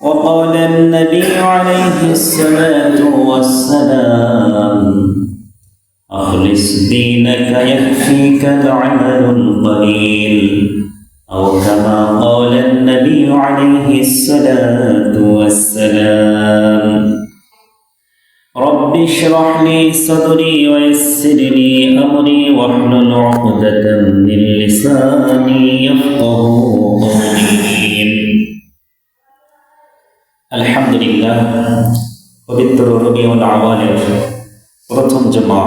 وقال النبي عليه الصلاة والسلام أخلص دينك يكفيك العمل القليل أو كما قال النبي عليه الصلاة اشرح لي صدري ويسر لي أمري واحلل عقدة من لساني يفقه قولي আলহামদুলিল্লাহ পবিত্র রবিউল আওয়ালের প্রথম জমা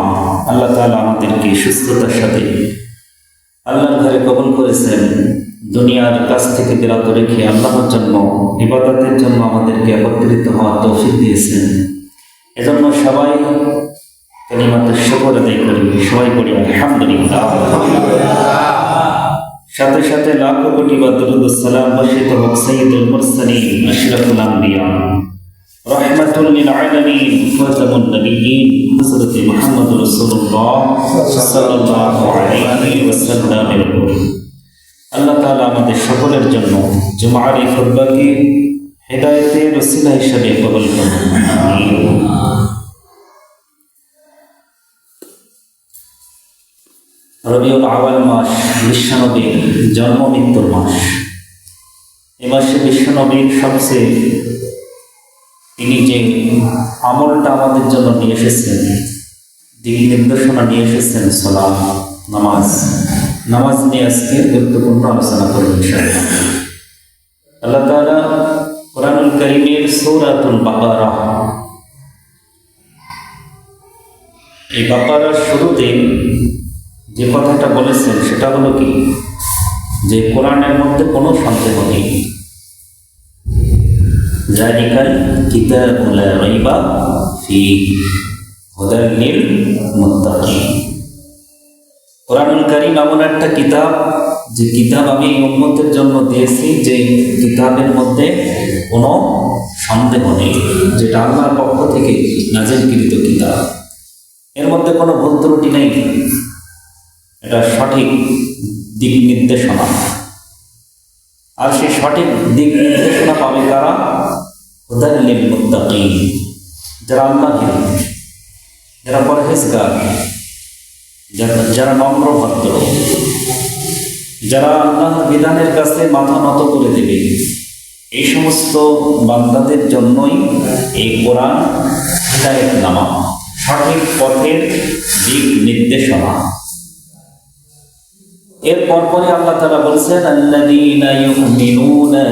আল্লাহ তাআলা আমাদেরকে সুস্থতার সাথে আল্লাহর ঘরে কবল করেছেন দুনিয়ার কাছ থেকে বিরত রেখে আল্লাহর জন্য ইবাদতের জন্য আমাদেরকে একত্রিত হওয়ার তৌফিক দিয়েছেন এজন্য সবাই কালিমাতে শুকর আদায় করি সবাই করি আলহামদুলিল্লাহ। সাথে সাথে লাখো কোটি বা দরুদ সালাম বর্ষিত হোক সৈয়দুল মুরসালিন আশরাফুল আম্বিয়া মুহাম্মদ রাসূলুল্লাহ সাল্লাল্লাহু আলাইহি ওয়াসাল্লামের উপর। আল্লাহ আমাদের সকলের জন্য জুমআর এই খুতবাকে হেদায়েতের ওসিলা হিসেবে কবুল রবিউল আওয়াল মাস বিশ্বনবীর জন্ম মৃত্যুর মাস। এ মাসে বিশ্বনবীর সবচেয়ে তিনি যে আমলটা আমাদের জন্য নিয়ে এসেছেন দিক নির্দেশনা নিয়ে এসেছেন সালাম নামাজ। নামাজ নিয়ে আজকে গুরুত্বপূর্ণ আলোচনা করব ইনশাআল্লাহ। আল্লাহ তাআলা কোরআনুল কারীমের সূরাতুল বাবারা এই বাকারার শুরুতে যে কথাটা বলেছেন, সেটা হলো কি? যে কোরআনের মধ্যে কোনো সন্দেহ নেই। জালিকাল কিতাবুল রাইবা ফি হুদাল লিল মুত্তাকিন। কোরআনুল কারীম এমন একটা কিতাব যে কিতাব আমি এই উম্মতের জন্য দিয়েছি যে কিতাবের মধ্যে কোনো সন্দেহ নেই, যেটা আল্লাহর পক্ষ থেকে নাজিলকৃত কিতাব। এর মধ্যে কোনো ভুল ত্রুটি নেই। এটা সঠিক দিক নির্দেশনা। আর সেই সঠিক দিক নির্দেশনা পাবে কারা? হুদাল্লিল মুত্তাকিন, যারা আল্লাহ যারা পরহেজগার। যারা যারা নম্র ভদ্র, যারা আল্লাহর বিধানের কাছে মাথা নত করে দেবে, এই সমস্ত বান্দাদের জন্যই এই কোরআন হিদায়ত নামা, সঠিক পথের দিক নির্দেশনা। এর পরপরই আল্লাহ তারা বলছেন, আল্লাযীনা ইউমিনুনা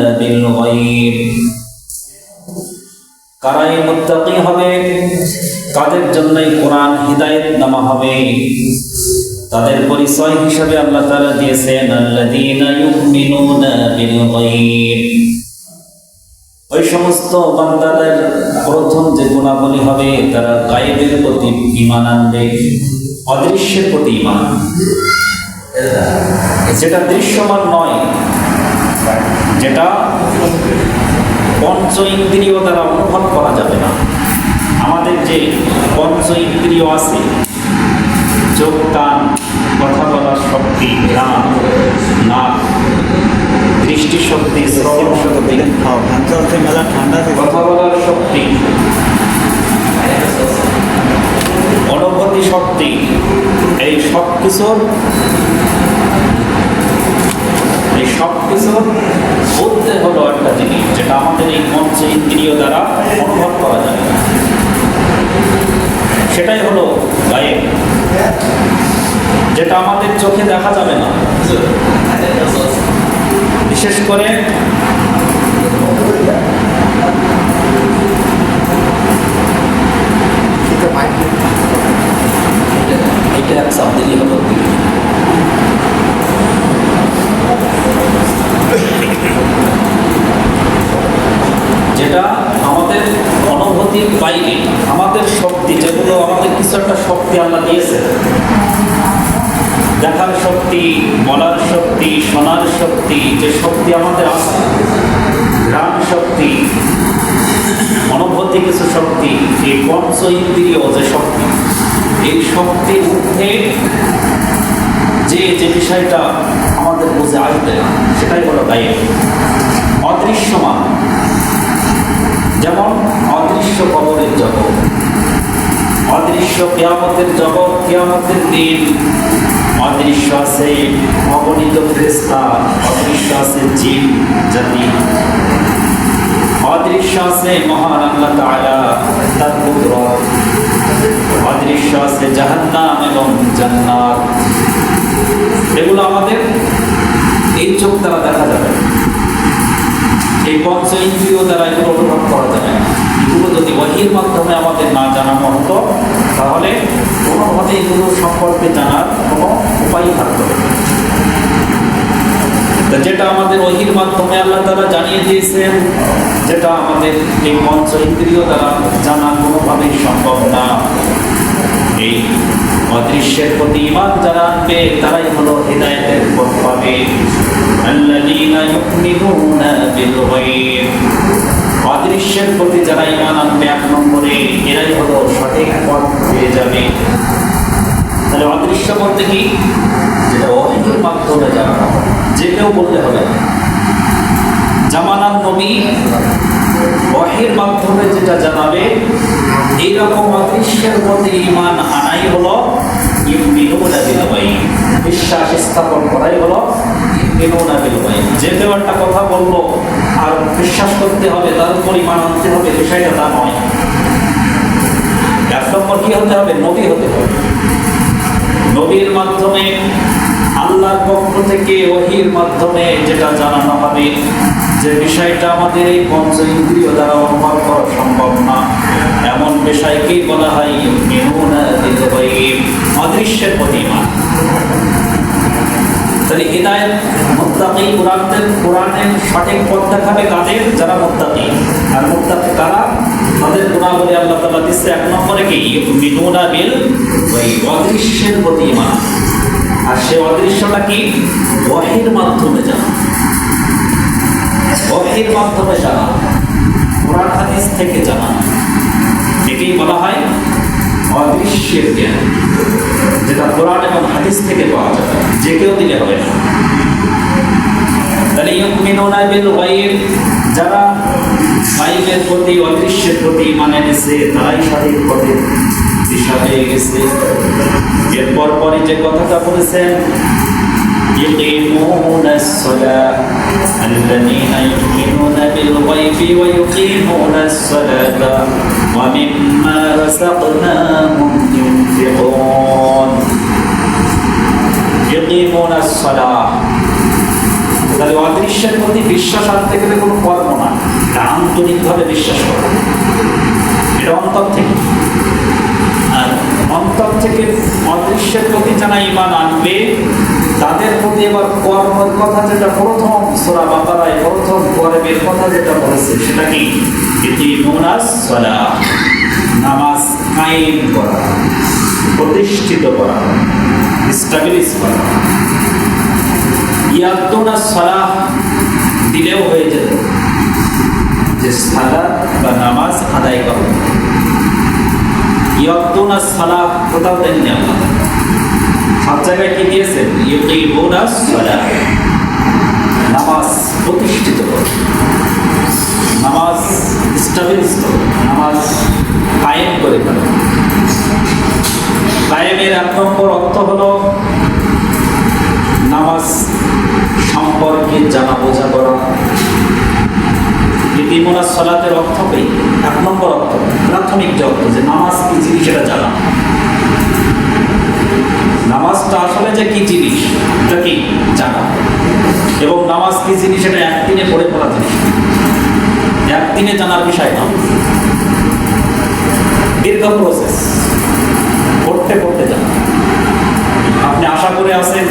কারা হবে? কাদের জন্যই কোরআন হিদায়াত নামা হবে। তাদের পরিচয় হিসাবে আল্লাহ তারা দিয়েছেন ওই সমস্ত বান্দাদের প্রথম যে গুণাবলী হবে, তারা গায়েবের প্রতি ঈমান আনবে, অদৃশ্যের প্রতি ঈমান যেটা দৃশ্যমান নয়, যেটা পঞ্চ ইন্দ্রিয় দ্বারা অনুভব করা যাবে না। আমাদের যে পঞ্চ ইন্দ্রিয় আছে কান কথা বলার শক্তি গান নাক দৃষ্টি শক্তি শ্রবণ শক্তি ভাঞ্চলতে মেলা ঠান্ডা কথা বলার শক্তি অনুভব শক্তি, এই সব কিছুর এই সব কিছুর বলতে হলো একটা জিনিস, যেটা আমাদের এই মঞ্চ ইন্দ্রিয় দ্বারা অনুভব করা যায়। সেটাই হলো গায়ে যেটা আমাদের চোখে দেখা যাবে না। বিশেষ করে এটা এক শব্দেরই হলো। যে শক্তি আমাদের আছে ঘ্রাণ শক্তি অনুভূতি কিছু শক্তি, এই পঞ্চ ইন্দ্রিয় যে শক্তি, এই শক্তির ঊর্ধ্বে যে যে বিষয়টা আমাদের বুঝে আসবে না সেটাই হলো গায়ে অদৃশ্যমান। যেমন অদৃশ্য কবরের জগৎ। অদৃশ্য কেয়ামতের জগৎ, কেয়ামতের দিন। অদৃশ্য আছে অগণিত ফেরেস্তা অদৃশ্য আছে জিন, জাতি। অদৃশ্য আছে মহান আল্লাহ তাআলা, তার কুদরত অদৃশ্য আছে জাহান্নাম এবং জান্নাত। এগুলো আমাদের এই চোখ দ্বারা দেখা যাবে। এই পঞ্চ ইন্দ্রিয় দ্বারা এগুলো অনুভব যদি ওয়াহির মাধ্যমে আমাদের না জানানো হতো তাহলে কোনোভাবে এগুলো সম্পর্কে জানার কোনো উপায় থাকতো না। তা যেটা আমাদের ওহির মাধ্যমে আল্লাহ তারা জানিয়ে দিয়েছেন যেটা আমাদের এই পঞ্চ ইন্দ্রিয় দ্বারা জানা কোনোভাবেই সম্ভব না এই অদৃশ্যের প্রতি ইমান যারা আনবে তারাই হলো হৃদায়তের পথ পাবে الذين يؤمنون بالغيب অদৃশ্যের প্রতি যারা ইমান আনবে এক নম্বরে, এরাই হলো সঠিক পথ পেয়ে যাবে। তাহলে অদৃশ্য বলতে কি? যেটা অহিতের মাধ্যমে জানানো যে কেউ বলতে হবে জামানার নবী ওয়াহির মাধ্যমে যেটা জানাবে, এইরকম অদৃশ্যের প্রতি ইমান আনাই হলো বিশ্বাস স্থাপন করাই হলো ইউমিনুনা বিল যে কেউ একটা কথা বলল, আর বিশ্বাস করতে হবে, তার উপর ইমান আনতে হবে, বিষয়টা তা নয়। এক নম্বর কি হতে হবে? নবী হতে হবে। নবীর মাধ্যমে আল্লাহর পক্ষ থেকে ওহির মাধ্যমে যেটা জানানো হবে যে বিষয়টা আমাদের এই পঞ্চ ইন্দ্রিয় দ্বারা অনুভব করা সম্ভব না। এমন বিষয়কেই বলা হয়? অদৃশ্যের পরিমাণ তাহলে হৃদায়ত মুত্তাকি কোরআনের কোরআনের সঠিক পথ দেখাবে কাদের? যারা মুত্তাকি। আর মুত্তাকি কারা? তাদের গুণাবলী আল্লাহ তাআলা দিচ্ছে এক নম্বরে কি? ইউমিনুনা বিল ওই অদৃশ্যের প্রতি আর সে অদৃশ্যটা কি? ওয়াহির মাধ্যমে জানা। ওয়াহির মাধ্যমে জানা। কোরআন হাদিস থেকে জানা। একেই বলা হয় অদৃশ্যের জ্ঞান। যেটা কোরআন এবং হাদিস থেকে পাওয়া যাবে যে কেউ দিলে হবে না। তাহলে ইউমিনুনা বিল গায়ব। যারা গায়বের প্রতি, অদৃশ্যের প্রতি মানে এনেছে, তারাই সঠিক পথে يقيمون الصلاة الذين يؤمنون بالغيب ويقيمون الصلاة ومما رزقناهم ينفقون يقيمون الصلاة তাহলে অদৃশ্যের প্রতি বিশ্বাস আনতে গেলে কোনো কর্ম না। এটা আন্তরিকভাবে বিশ্বাস করা। এটা অন্তর থেকে। আর অন্তর থেকে অদৃশ্যের প্রতি যারা ইমান আনবে, তাদের প্রতি এবার কর্মের কথা যেটা প্রথম সোরা বাপারায় প্রথম কর্মের কথা যেটা বলেছে, সেটা কি? এটি মোনাস সলা নামাজ কায়েম করা। প্রতিষ্ঠিত করা। স্টাবলিশ করা। ইয়াদ্দোনা সলা দিলেও হয়ে যেত যে সালা বা নামাজ আদায় করো। ইয়াদ্দোনা সালা কোথাও দেননি আল্লাহ। সব জায়গায় কি দিয়েছেন? ইউকিমুনা সালা নামাজ প্রতিষ্ঠিত নামাজ স্টাবলিশ করো। নামাজ কায়েম করে ফেলো। কায়েমের এক নম্বর অর্থ হলো নামাজ সম্পর্কে জানা বোঝা করা। ইতিমোনা সলাতের অর্থ কি? এক নম্বর অর্থ, প্রাথমিক যে অর্থ, যে নামাজ কি জিনিস এটা জানা। নামাজটা আসলে যে কি জিনিস, এটা কি জানা। এবং নামাজ কি জিনিস এটা একদিনে পড়ে পড়া জিনিস। একদিনে জানার বিষয় না। দীর্ঘ প্রসেস পড়তে পড়তে জানা। আপনি আশা করে আছেন,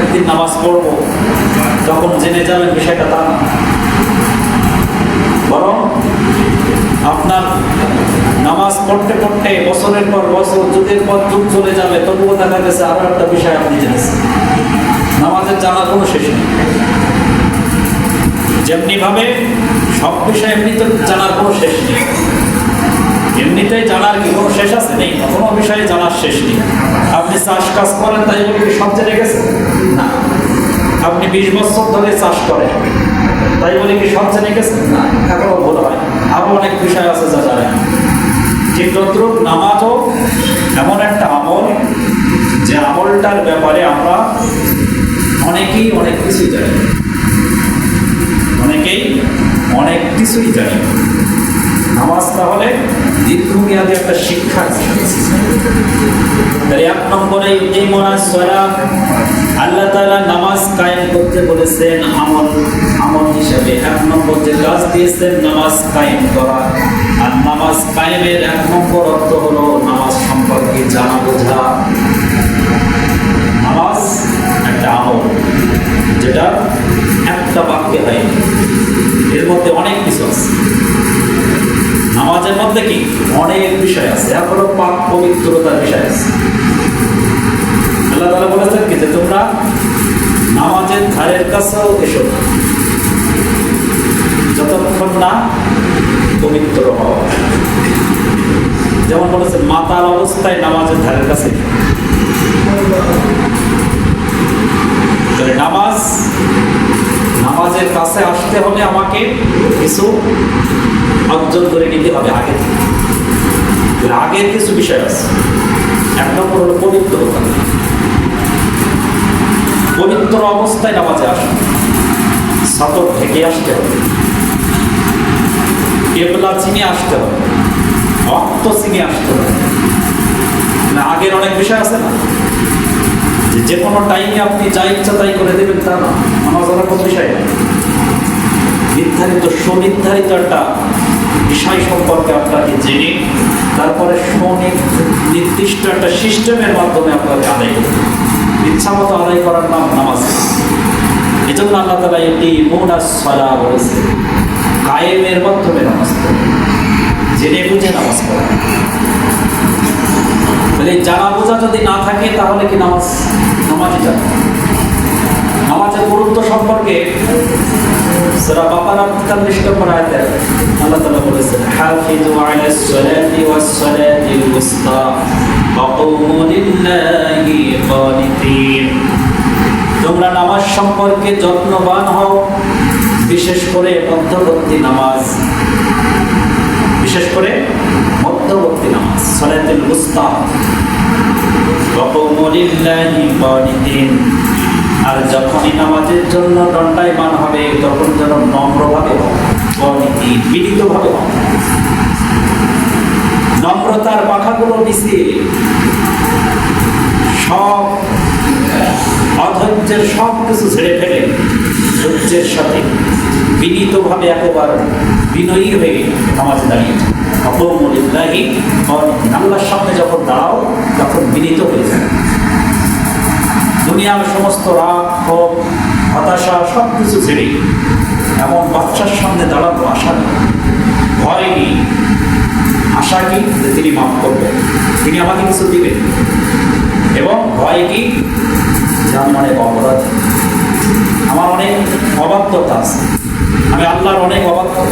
একদিন নামাজ পড়ব তখন জেনে যাবেন বিষয়টা তা বরং আপনার নামাজ পড়তে পড়তে বছরের পর বছর, যুগের পর যুগ চলে যাবে, তবুও দেখা গেছে আরও একটা বিষয় আপনি জেনেছেন নামাজের জানার কোনো শেষ নেই। যেমনি ভাবে সব বিষয় এমনি তো জানার কোনো শেষ নেই। এমনিতেই জানার কি কোনো শেষ আছে? নেই, কোনো বিষয়ে জানার শেষ নেই। আপনি চাষ কাজ করেন, তাই বলে কি সব জেনে গেছেন? না। আপনি বিশ বছর ধরে চাষ করেন, তাই বলে কি সব জেনে গেছেন? না, এখনও ভুল হয়। আরও অনেক বিষয় আছে যা জানেন ঠিক তদ্রুপ নামাজও এমন একটা আমল, যে আমলটার ব্যাপারে আমরা অনেকেই অনেক কিছুই জানি। অনেকেই অনেক কিছুই জানি। নামাজ তাহলে দীর্ঘমেয়াদী একটা শিক্ষা তাহলে এক নম্বরে এই মনাসরা আল্লাহ তাআলা নামাজ কায়েম করতে বলেছেন আমল আমল হিসেবে। এক নম্বর যে কাজ দিয়েছেন নামাজ কায়েম করা। আর নামাজ কায়েমের এক নম্বর অর্থ হলো নামাজ সম্পর্কে জানা বোঝা। নামাজ একটা আমল, যেটা একটা বাক্যে হয় এর মধ্যে অনেক কিছু আছে। নামাজের মধ্যে কি? অনেক বিষয় আছে। এখনও পাক পবিত্রতার বিষয় আছে। আল্লাহ তালা বলেছেন কি? যে তোমরা নামাজের ধারের কাছেও এসো। যতক্ষণ না পবিত্র হও। যেমন বলেছে, মাতাল অবস্থায় নামাজের ধারের কাছে। নামাজ, নামাজের কাছে আসতে হলে আমাকে কিছু অর্জন করে নিতে হবে আগে থেকে। আগের কিছু বিষয় আছে। এক নম্বর হলো পবিত্রতা। পবিত্র অবস্থায় নামাজে আসা সাতর থেকে আসতে হবে। কেবলা চিনে আসতে হবে। রক্ত চিনে আসতে হবে। না, আগের অনেক বিষয় আছে না? যে কোনো টাইমে আপনি যা ইচ্ছা তাই করে দেবেন, তা না। ওরা কোনো বিষয়। নির্ধারিত সুনির্ধারিত একটা বিষয় সম্পর্কে আপনাকে জেনে, তারপরে নির্দিষ্ট একটা সিস্টেমের মাধ্যমে আপনাকে আদায় করতে। ইচ্ছা মতো আদায় করার নাম নামাজ। এই জন্য আল্লাহ তালা এটি মৌনা সলা বলেছে, কায়েমের মাধ্যমে নামাজ পড়ে। জেনে বুঝে নামাজ পড়া। তাহলে জানা বোঝা যদি না থাকে, তাহলে কি নামাজ নামাজই যাবে নামাজের গুরুত্ব সম্পর্কে সূরা বাকারা 45 নম্বর আয়াতে আল্লাহ তাআলা বলেছেন হাফিজু আলাস সালাতি ওয়াস সালাতিল উসতা ওয়া লিল্লাহি কানিতিন তোমরা নামাজ সম্পর্কে যত্নবান হও, বিশেষ করে মধ্যবর্তী নামাজ। বিশেষ করে মধ্যবর্তী নামাজ, সালাতুল উসতা। ওয়া কুমু লিল্লাহি কানিতিন আর যখনই নামাজের জন্য দণ্ডায়মান হবে, তখন যেন নম্রভাবে বিনীতভাবে নম্রতার পাখাগুলো মিশিয়ে সব, অধৈর্যের সব কিছু ছেড়ে ফেলে, ধৈর্যের সাথে বিনীতভাবে একেবারে বিনয়ী হয়ে নামাজে দাঁড়িয়ে অপমলিল্লাহি অনীতি আল্লাহর সামনে যখন দাঁড়াও, তখন বিনীত হয়ে যায় দুনিয়ার সমস্ত রাগ, ক্ষোভ, হতাশা সব কিছু ছেড়ে এমন বাচ্চার সামনে দাঁড়ানো আশা নেই। ভয় নেই। আশা কি? যে তিনি মাফ করবেন। তিনি আমাকে কিছু দিবেন। এবং ভয় কি? যে আমি অনেক অপরাধ। আমার অনেক অবাধ্যতা আছে। আমি আল্লাহর অনেক অবাধ্য।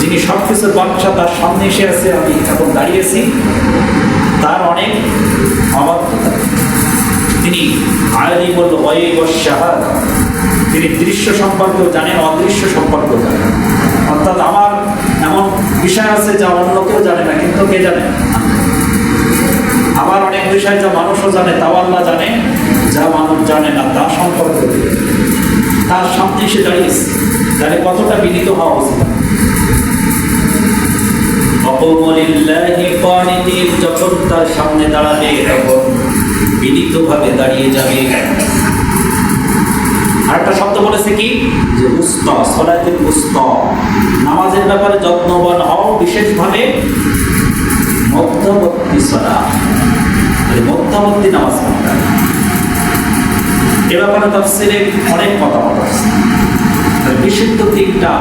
যিনি সব কিছুর বাচ্চা তার সামনে এসে আছে, আমি এখন দাঁড়িয়েছি তার অনেক অবাধ্যতা তিনি আয়ালিমুল গয়ব শাহাদা। তিনি দৃশ্য সম্পর্কেও জানেন, অদৃশ্য সম্পর্কেও জানেন। অর্থাৎ আমার এমন বিষয় আছে যা অন্য কেউ জানে না, কিন্তু কে জানে? আবার অনেক বিষয় যা মানুষও জানে, তাও আল্লাহ জানে, যা মানুষ জানে না তা সম্পর্কে তার সামনে এসে দাঁড়িয়েছে তাহলে কতটা বিনীত হওয়া উচিত। যখন তার সামনে দাঁড়াবে, তখন বিনীতভাবে দাঁড়িয়ে যাবে। আরেকটা শব্দ বলেছে কি? যে উস্তা সলাতুল উস্তা। নামাজের ব্যাপারে যত্নবান হও বিশেষভাবে। মধ্যবর্তী সলা মধ্যবর্তী নামাজ এ ব্যাপারে তফসিলে অনেক কথা বলা বিশুদ্ধ দিকটা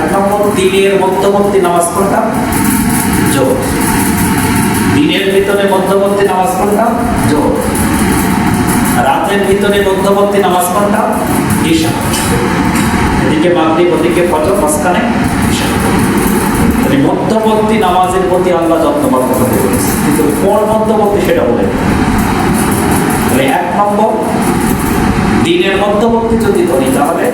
এক নম্বর দিনের মধ্যবর্তী নামাজ পড়টা জোর দিনের ভিতরে মধ্যবর্তী নামাজ পড়টা জোর রাতের ভিতরে মধ্যবর্তী নামাজ পড়টা ঈশা। এদিকে মাগরিব, ওদিকে ফজর, মাঝখানে ঈশা। মানে মধ্যবর্তী নামাজের প্রতি আল্লাহ যত্নবান কথা বলেছে কিন্তু কোন মধ্যবর্তী সেটা বলে তাহলে এক নম্বর, দিনের মধ্যবর্তী যদি ধরি তাহলে